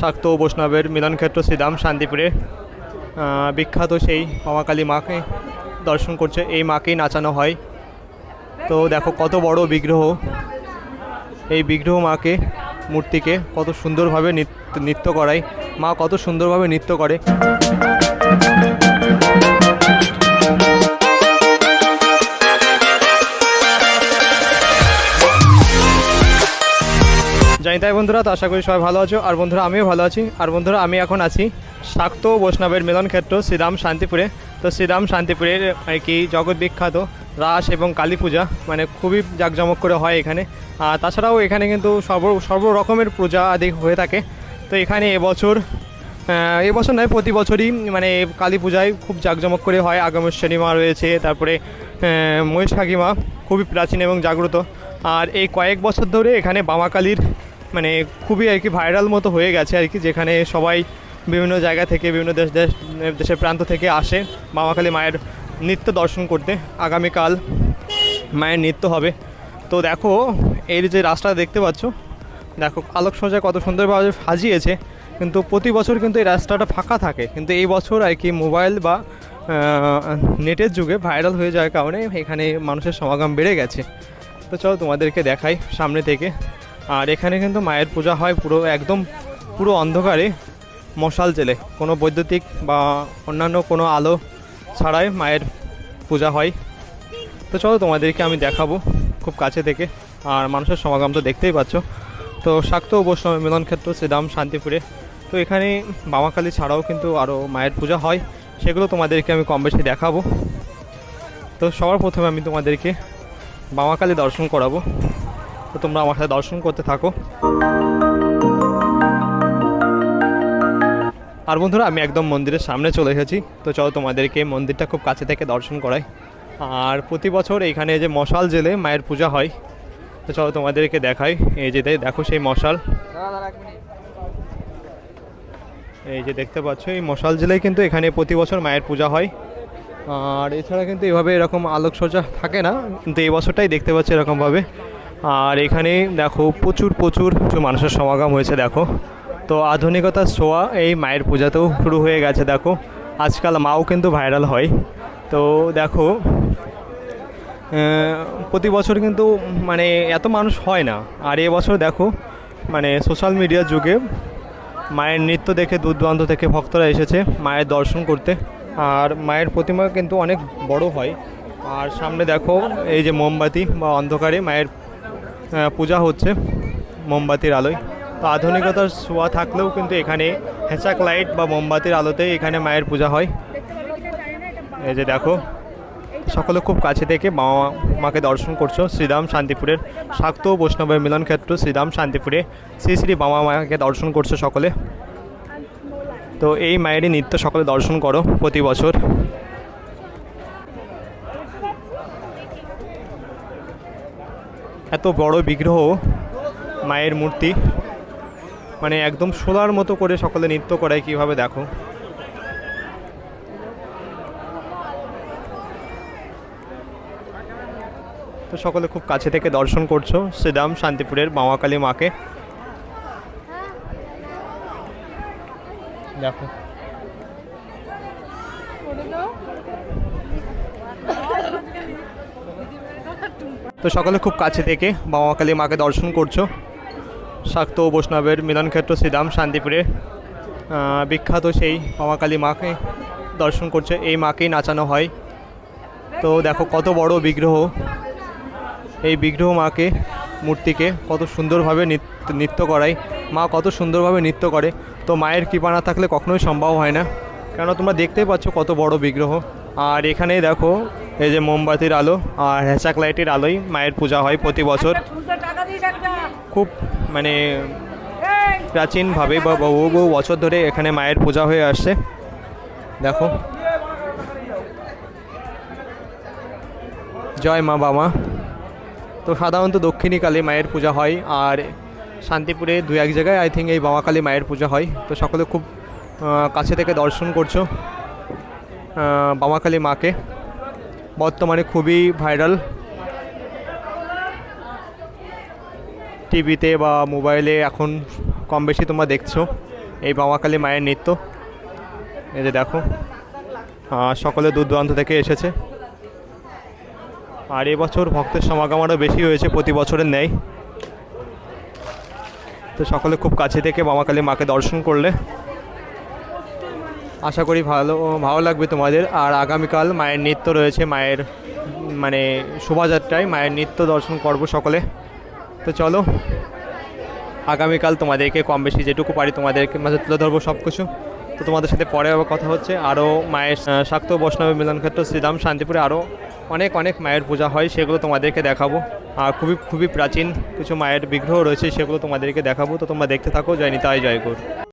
শাক্ত ও বৈষ্ণবের মিলনক্ষেত্র শ্রীধাম শান্তিপুরে বিখ্যাত সেই মহাকালী মাকে দর্শন করছে। এই মাকেই নাচানো হয়। তো দেখো কত বড় বিগ্রহ। এই বিগ্রহ মাকে, মূর্তিকে কত সুন্দরভাবে নৃত্য নৃত্য করায়। মা কত সুন্দরভাবে নৃত্য করে। জানি তাই বন্ধুরা, তো আশা করি সবাই ভালো আছো। আর বন্ধুরা, আমিও ভালো আছি। আর বন্ধুরা, আমি এখন আছি শাক্ত বৈষ্ণবের মিলন ক্ষেত্র, শ্রীরাম শান্তিপুরে। তো শ্রীরাম শান্তিপুরের আর কি জগৎ বিখ্যাত রাস এবং কালী পূজা মানে খুবই জাঁকজমক করে হয় এখানে। আর তাছাড়াও এখানে কিন্তু সর্ব সর্ব রকমের পূজা আদি হয়ে থাকে। তো এখানে এবছর এবছর নয়, প্রতি বছরই মানে কালী পূজায় খুব জাঁকজমক করে হয়। আগমেশ্বরী মা রয়েছে, তারপরে মহেশ কাকিমা খুবই প্রাচীন এবং জাগ্রত। আর এই কয়েক বছর ধরে এখানে বামাকালীর মানে খুবই আর কি ভাইরাল মতো হয়ে গেছে আর কি, যেখানে সবাই বিভিন্ন জায়গা থেকে, বিভিন্ন দেশ দেশ, দেশের প্রান্ত থেকে আসে বামাকালী মায়ের নৃত্য দর্শন করতে। আগামীকাল মায়ের নৃত্য হবে। তো দেখো এর যে রাস্তা দেখতে পাচ্ছ, দেখো আলোকসজ্জা কত সুন্দরভাবে সাজিয়েছে, কিন্তু প্রতি বছর কিন্তু এই রাস্তাটা ফাঁকা থাকে। কিন্তু এই বছর আর কি মোবাইল বা নেটের যুগে ভাইরাল হয়ে যাওয়ার কারণে এখানে মানুষের সমাগম বেড়ে গেছে। তো চলো তোমাদেরকে দেখাই সামনে থেকে। আর এখানে কিন্তু মায়ের পূজা হয় পুরো একদম পুরো অন্ধকারে, মশাল জেলে। কোনো বৈদ্যুতিক বা অন্যান্য কোনো আলো ছাড়াই মায়ের পূজা হয়। তো চলো তোমাদেরকে আমি দেখাবো খুব কাছে থেকে। আর মানুষের সমাগম তো দেখতেই পাচ্ছ। তো শাক্ত বৈষ্ণব মিলনক্ষেত্র শ্রীরাম শান্তিপুরে। তো এখানে বামাকালী ছাড়াও কিন্তু আরও মায়ের পূজা হয়। সেগুলো তোমাদেরকে আমি কম বেশি দেখাবো। তো সবার প্রথমে আমি তোমাদেরকে বামাকালী দর্শন করাবো। তো তোমরা আমার সাথে দর্শন করতে থাকো। আর বন্ধুরা, আমি একদম মন্দিরের সামনে চলে এসেছি। তো চলো তোমাদেরকে মন্দিরটা খুব কাছে থেকে দর্শন করাই। আর প্রতি বছর এইখানে যে মশাল জেলে মায়ের পূজা হয়, তো চলো তোমাদেরকে দেখাই। এই যে দেখো সেই মশাল। এই যে দেখতে পাচ্ছ, এই মশাল জেলায় কিন্তু এখানে প্রতি বছর মায়ের পূজা হয়। আর এছাড়া কিন্তু এভাবে এরকম আলোকসজ্জা থাকে না, কিন্তু এই বছরটাই দেখতে পাচ্ছি এরকমভাবে। আর এখানে দেখো প্রচুর প্রচুর মানুষের সমাগম হয়েছে, দেখো। তো আধুনিকতার ছোঁয়া এই মায়ের পূজাতেও শুরু হয়ে গেছে, দেখো। আজকাল মাও কিন্তু ভাইরাল হয়। তো দেখো প্রতি বছর কিন্তু মানে এত মানুষ হয় না। আর এবছর দেখো মানে সোশ্যাল মিডিয়ার যুগে মায়ের নৃত্য দেখে দূর দূরান্ত থেকে ভক্তরা এসেছে মায়ের দর্শন করতে। আর মায়ের প্রতিমা কিন্তু অনেক বড় হয়। আর সামনে দেখো, এই যে মোমবাতি বা অন্ধকারে মায়ের পূজা হচ্ছে মোমবাতির আলোয়। তো আধুনিকতার ছোঁয়া থাকলেও কিন্তু এখানে হেঁচাক লাইট বা মোমবাতির আলোতে এখানে মায়ের পূজা হয়। এই যে দেখো, সকলে খুব কাছে থেকে বাবা মাকে দর্শন করছ শ্রীরাম শান্তিপুরের শাক্ত বৈষ্ণবের মিলনক্ষেত্র শ্রীরাম শান্তিপুরে। শ্রী শ্রী বাবা মাকে দর্শন করছ সকলে। তো এই মায়েরই নৃত্য সকলে দর্শন করো প্রতি বছর। এত বড় বিগ্রহ মায়ের মূর্তি। মানে একদম সোলার মতো করে সকলে নৃত্য করায় কীভাবে দেখো। তো সকলে খুব কাছে থেকে দর্শন করছ শ্রীরাম শান্তিপুরের মামাকালী মাকে। দেখো। তো সকলে খুব কাছে থেকে বামাকালী মাকে দর্শন করছ। শাক্ত বৈষ্ণবের মিলনক্ষেত্র শ্রীরাম শান্তিপুরে। বিখ্যাত সেই বামাকালী মাকে দর্শন করছে। এই মাকেই নাচানো হয়। তো দেখো কত বড় বিগ্রহ। এই বিগ্রহ মাকে, মূর্তিকে কত সুন্দরভাবে নৃত্য করায়। মা কত সুন্দরভাবে নৃত্য করে। তো মায়ের কৃপা না থাকলে কখনোই সম্ভব হয় না। কেন তোমরা দেখতেই পাচ্ছ কত বড় বিগ্রহ। আর এখানে দেখো এই যে মোমবাতির আলো আর হ্যাচাক লাইটের আলোয় মায়ের পূজা হয় প্রতি বছর। খুব মানে প্রাচীনভাবে বা বহু বহু বছর ধরে এখানে মায়ের পূজা হয়ে আসছে। দেখো। জয় মা বাবা। তো সাধারণত দক্ষিণী কালী মায়ের পূজা হয় আর শান্তিপুরে দু এক জায়গায় আই থিঙ্ক এই বাবা কালী মায়ের পূজা হয়। তো সকলে খুব কাছে থেকে দর্শন করছ আহ, বামাকালী মাকে। বর্তমানে খুবই ভাইরাল। টিভিতে বা মোবাইলে এখন কম বেশি তোমরা দেখছ এই বামাকালী মায়ের নৃত্য। এই যে দেখো সকলে দূর দূরান্ত থেকে এসেছে। আর এবছর ভক্তের সমাগম আরও বেশি হয়েছে প্রতি বছরের ন্যায়। তো সকলে খুব কাছে থেকে বামাকালী মাকে দর্শন করলে আশা করি ভালো ভালো লাগবে তোমাদের। আর আগামীকাল মায়ের নৃত্য রয়েছে, মায়ের মানে শোভাযাত্রায় মায়ের নৃত্য দর্শন করব সকলে। তো চলো, আগামীকাল তোমাদেরকে কম বেশি যেটুকু পারি তোমাদেরকে মাঝে তুলে ধরবো সব কিছু তো তোমাদের সাথে পরে আবার কথা হচ্ছে। আরও মায়ের শাক্ত বৈষ্ণব মিলনক্ষেত্র শ্রীরাম শান্তিপুরে আরও অনেক অনেক মায়ের পূজা হয়, সেগুলো তোমাদেরকে দেখাবো। আর খুবই খুবই প্রাচীন কিছু মায়ের বিগ্রহ রয়েছে, সেগুলো তোমাদেরকে দেখাবো। তো তোমরা দেখতে থাকো। জয় নিতাই, জয়